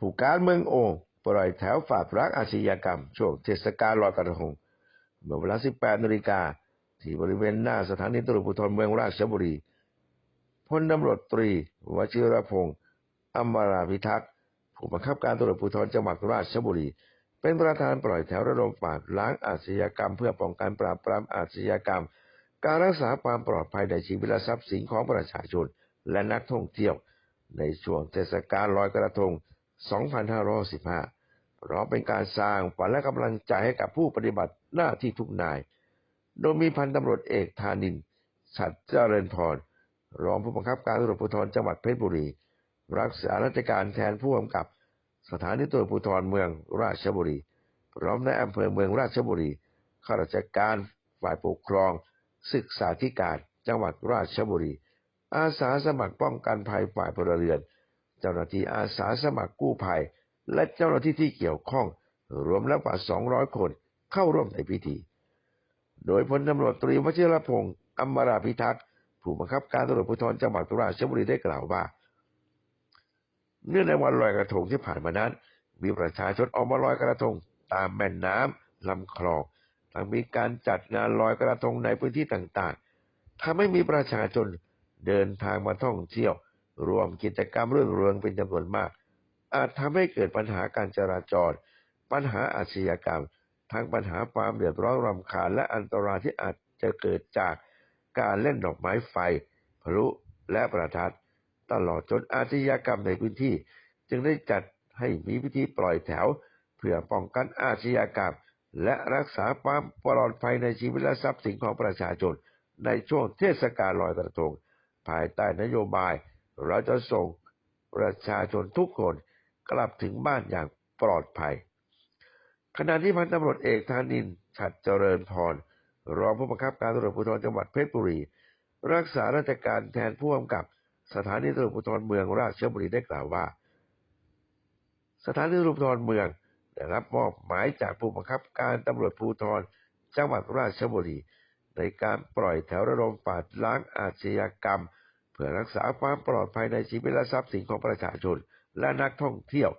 ผู้การเมืองโอ่งปล่อยแถวฝาดรักอาชญากรรม ช่วงเทศกาลลอยกระทงเมื่อเวลา 18นาฬิกาที่บริเวณหน้าสถานีตำรวจภูธรเมืองราชบุรีพลตำรวจตรีวชิรพงศ์อมราพิทักษ์ผู้บังคับการตำรวจภูธรจังหวัดราชบุรี เป็นประธานปล่อยแถวระดมฝาดล้างอาชญากรรม เพื่อป้องกันปราบปรามอาชญากรรม การรักษาความปลอดภัยในชีวิตและทรัพย์สินของประชาชน และนักท่องเที่ยว ในช่วงเทศกาลลอยกระทง 2515พร้อมเป็นการสร้างฝันและกำลังใจให้กับผู้ปฏิบัติหน้าที่ทุกนาย โดยมีพันตำรวจเอกธานินทร์ฉัดเจริญพร รองผู้บังคับการตำรวจภูธรจังหวัดเพชรบุรี รักษาราชการแทนผู้กำกับ สถานีตำรวจภูธรเมืองราชบุรีพร้อมในอำเภอเมืองราชบุรี ข้าราชการฝ่ายปกครอง ศึกษาธิการ จังหวัดราชบุรี อาสาสมัครป้องกันภัยฝ่ายพลเรือน เจ้าหน้าที่อาสาสมัครกู้ภัย และเจ้าหน้าที่ที่เกี่ยวข้อง รวมแล้วกว่า 200 คนเข้าร่วมในพิธี โดยพลตำรวจตรีวชิรพงศ์อมราพิทักษ์ผู้บังคับการตำรวจภูธรจังหวัดราชบุรีได้กล่าวว่า เนื่องในวันลอยกระทงที่ผ่านมานั้น มีประชาชนออกมาลอยกระทง ตามแม่น้ำลำคลองทั้งมีการจัดงานลอยกระทงในพื้นที่ต่างๆทำให้มีประชาชนเดินทางมาท่องเที่ยว รวมกิจกรรมเรื่องเรืองเป็นจำนวนมาก อาจทำให้เกิดปัญหาการจราจร ปัญหาอาชญากรรม ทั้งปัญหาความเดือดร้อนรำคาญและอันตรายที่อาจจะเกิดจากการเล่นดอกไม้ไฟ พลุและประทัด ตลอดจนอาชญากรรมในพื้นที่ จึงได้จัดให้มีพิธีปล่อยแถว เพื่อป้องกันอาชญากรรม และรักษาความปลอดภัยในชีวิตและทรัพย์สินของประชาชน ในช่วงเทศกาลลอยกระทง ภายใต้นโยบาย เราจะส่งประชาชนทุกคนกลับถึงบ้านอย่างปลอดภัย ขณะที่พันตำรวจเอกธานินทร์ฉัดเจริญพร รองผู้บังคับการตำรวจภูธรจังหวัดเพชรบุรี รักษาราชการแทนผู้กำกับสถานีตำรวจภูธรเมืองราชบุรีได้กล่าวว่า สถานีตำรวจภูธรเมืองได้รับมอบหมายจากผู้บังคับการตำรวจภูธรจังหวัดราชบุรี ในการปล่อยแถวระดมปาดล้างอาชญากรรม พื่อรักษาความปลอดภัยในชีวิตและทรัพย์สินของประชาชน และนักท่องเที่ยว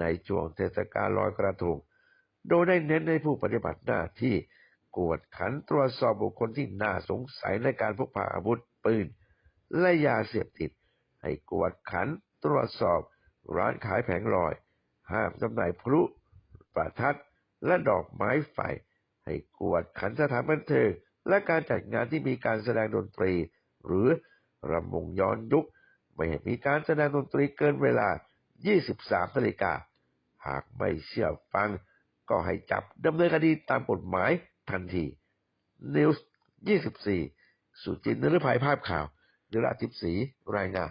ในช่วงเทศกาลลอยกระทง โดยได้เน้นในผู้ปฏิบัติหน้าที่กวดขันตรวจสอบบุคคลที่น่าสงสัยในการพกพาอาวุธปืน และยาเสพติด ให้กวดขันตรวจสอบร้านขายแผงลอย ห้ามจำหน่ายพลุประทัดและดอกไม้ไฟ ให้กวดขันสถานบันเทิงและการจัดงานที่มีการแสดงดนตรี หรือ รำวงย้อนยุค ไม่เห้มีการแสดงดนตรีเกินเวลา 23นาฬิกา หากไม่เชื่อฟัง ก็ให้จับดำเนินคดีตามกฎหมายทันทีนิวส์24 สุจินทร์นฤภัยภาพข่าวเดลาทิพสีรายงาน